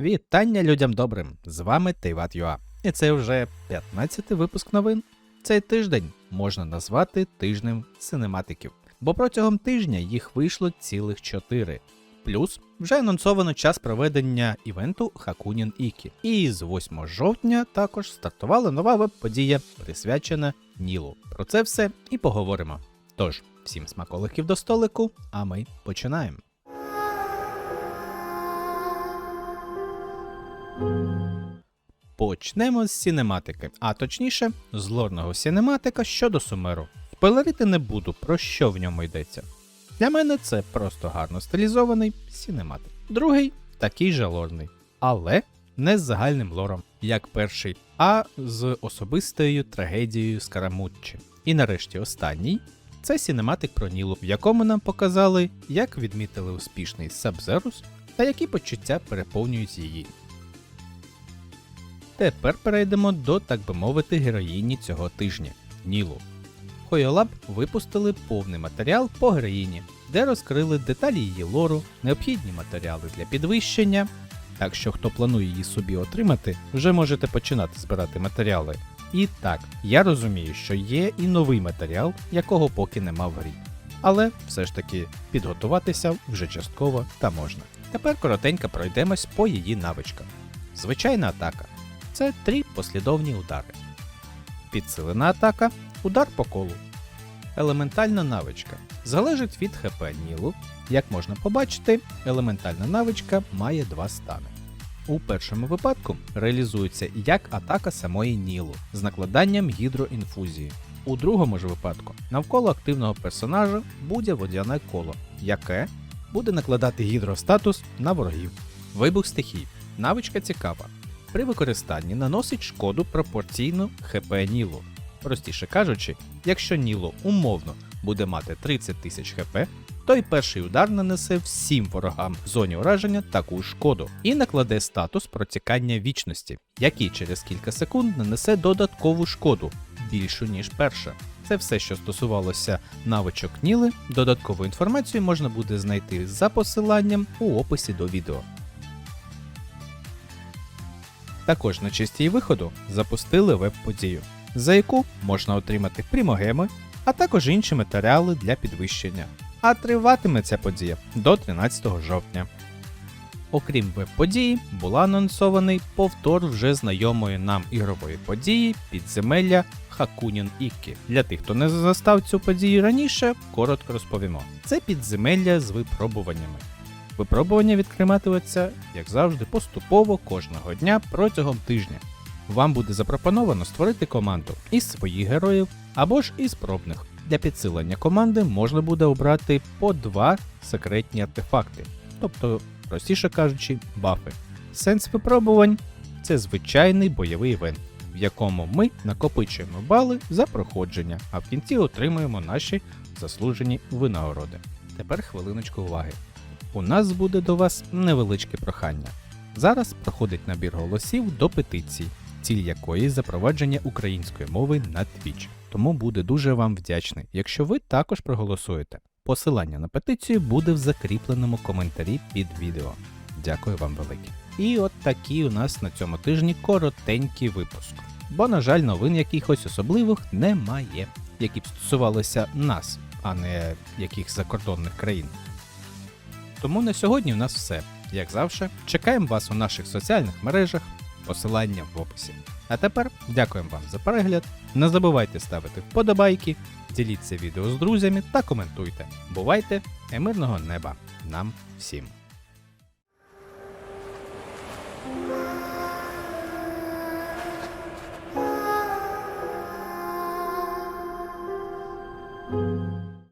Вітання людям добрим! З вами Тейват.ua. І це вже 15-й випуск новин. Цей тиждень можна назвати тижнем синематиків, бо протягом тижня їх вийшло цілих 4. Плюс вже анонсовано час проведення івенту Хакунін Ікі. І з 8 жовтня також стартувала нова веб-подія, присвячена Нілу. Про це все і поговоримо. Тож, всім смаколиків до столику, а ми починаємо. Почнемо з сінематики, а точніше, з лорного сінематика щодо Сумеру. Спойлерити не буду, про що в ньому йдеться. Для мене це просто гарно стилізований сінематик. Другий такий же лорний, але не з загальним лором, як перший, а з особистою трагедією Скарамуччі. І нарешті останній це сінематик про Нілу, в якому нам показали, як відмітили успішний Сабзерус та які почуття переповнюють її. Тепер перейдемо до, так би мовити, героїні цього тижня Нілу. Хойолаб випустили повний матеріал по героїні, де розкрили деталі її лору, необхідні матеріали для підвищення. Так що, хто планує її собі отримати, вже можете починати збирати матеріали. І так, я розумію, що є і новий матеріал, якого поки нема в грі. Але все ж таки підготуватися вже частково та можна. Тепер коротенько пройдемось по її навичкам. Звичайна атака це три послідовні удари. Підсилена атака удар по колу. Елементальна навичка залежить від ХП Нілу. Як можна побачити, елементальна навичка має два стани. У першому випадку реалізується як атака самої Нілу з накладанням гідроінфузії. У другому ж випадку навколо активного персонажа буде водяне коло, яке буде накладати гідростатус на ворогів. Вибух стихій. Навичка цікава. При використанні наносить шкоду пропорційно ХП Нілу. Простіше кажучи, якщо Ніло умовно буде мати 30 тисяч хп, то й перший удар нанесе всім ворогам в зоні ураження таку шкоду і накладе статус протікання вічності, який через кілька секунд нанесе додаткову шкоду, більшу ніж перша. Це все, що стосувалося навичок Ніли. Додаткову інформацію можна буде знайти за посиланням у описі до відео. Також на чисті виходу запустили веб-подію, за яку можна отримати прімогеми, а також інші матеріали для підвищення. А триватиме ця подія до 13 жовтня. Окрім веб-події, була анонсований повтор вже знайомої нам ігрової події підземелля Хакунін Іккі. Для тих, хто не застав цю подію раніше, коротко розповімо. Це підземелля з випробуваннями. Випробування відкриватиметься, як завжди, поступово кожного дня протягом тижня. Вам буде запропоновано створити команду із своїх героїв або ж із пробних. Для підсилення команди можна буде обрати по два секретні артефакти, тобто, простіше кажучи, бафи. Сенс випробувань це звичайний бойовий івент, в якому ми накопичуємо бали за проходження, а в кінці отримуємо наші заслужені винагороди. Тепер хвилиночку уваги. У нас буде до вас невеличке прохання. Зараз проходить набір голосів до петиції, ціль якої запровадження української мови на Twitch. Тому буде дуже вам вдячний, якщо ви також проголосуєте. Посилання на петицію буде в закріпленому коментарі під відео. Дякую вам велике. І от такий у нас на цьому тижні коротенький випуск. Бо, на жаль, новин якихось особливих немає, які б стосувалися нас, а не яких закордонних країн. Тому на сьогодні у нас все. Як завжди, чекаємо вас у наших соціальних мережах, посилання в описі. А тепер дякуємо вам за перегляд. Не забувайте ставити вподобайки, діліться відео з друзями та коментуйте. Бувайте і мирного неба нам всім!